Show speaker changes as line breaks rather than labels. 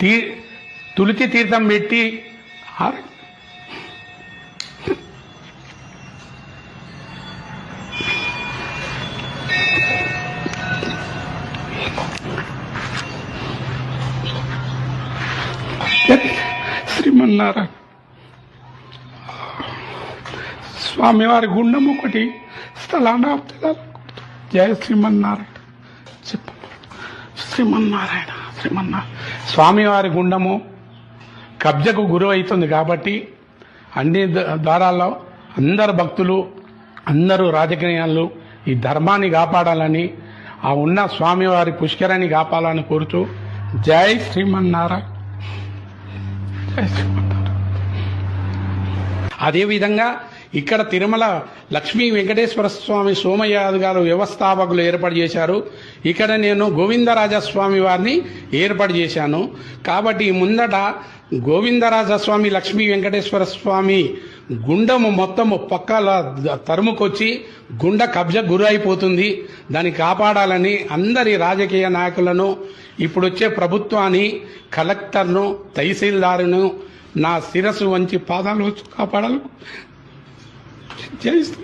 తీ తులసి తీర్థం పెట్టి ఆర- శ్రీమన్నారాయణ స్వామివారి గుండం ఒకటి స్థలాన్ని ఆపుతారు జయ శ్రీమన్నారాయణ చెప్ప శ్రీమన్నారాయణ శ్రీమన్నారాయణ స్వామివారి గుండము కబ్జకు గురి అవుతుంది కాబట్టి అన్ని దారాల్లో ద్వారాల్లో అందరు భక్తులు అందరూ రాజకీయాలు ఈ ధర్మాన్ని కాపాడాలని ఆ ఉన్న స్వామివారి పుష్కరాన్ని కాపాడాలని కోరుతూ జై శ్రీమన్నారాయణ. జై శ్రీమన్నారాయణ. అదేవిధంగా ఇక్కడ తిరుమల లక్ష్మీ వెంకటేశ్వర స్వామి సోమయాజు గారు వ్యవస్థాపకులు ఏర్పాటు చేశారు. ఇక్కడ నేను గోవిందరాజస్వామి వారిని ఏర్పాటు చేశాను. కాబట్టి ముందట గోవిందరాజస్వామి లక్ష్మీ వెంకటేశ్వర స్వామి గుండము మొత్తము పక్కల తరుముకొచ్చి గుండ కబ్జ గురైపోతుంది. దాన్ని కాపాడాలని అందరి రాజకీయ నాయకులను ఇప్పుడు వచ్చే ప్రభుత్వాన్ని కలెక్టర్ను తహసీల్దారును నా శిరస్సు వంచి పాదాలు కాపాడాలి. జై శ్రీ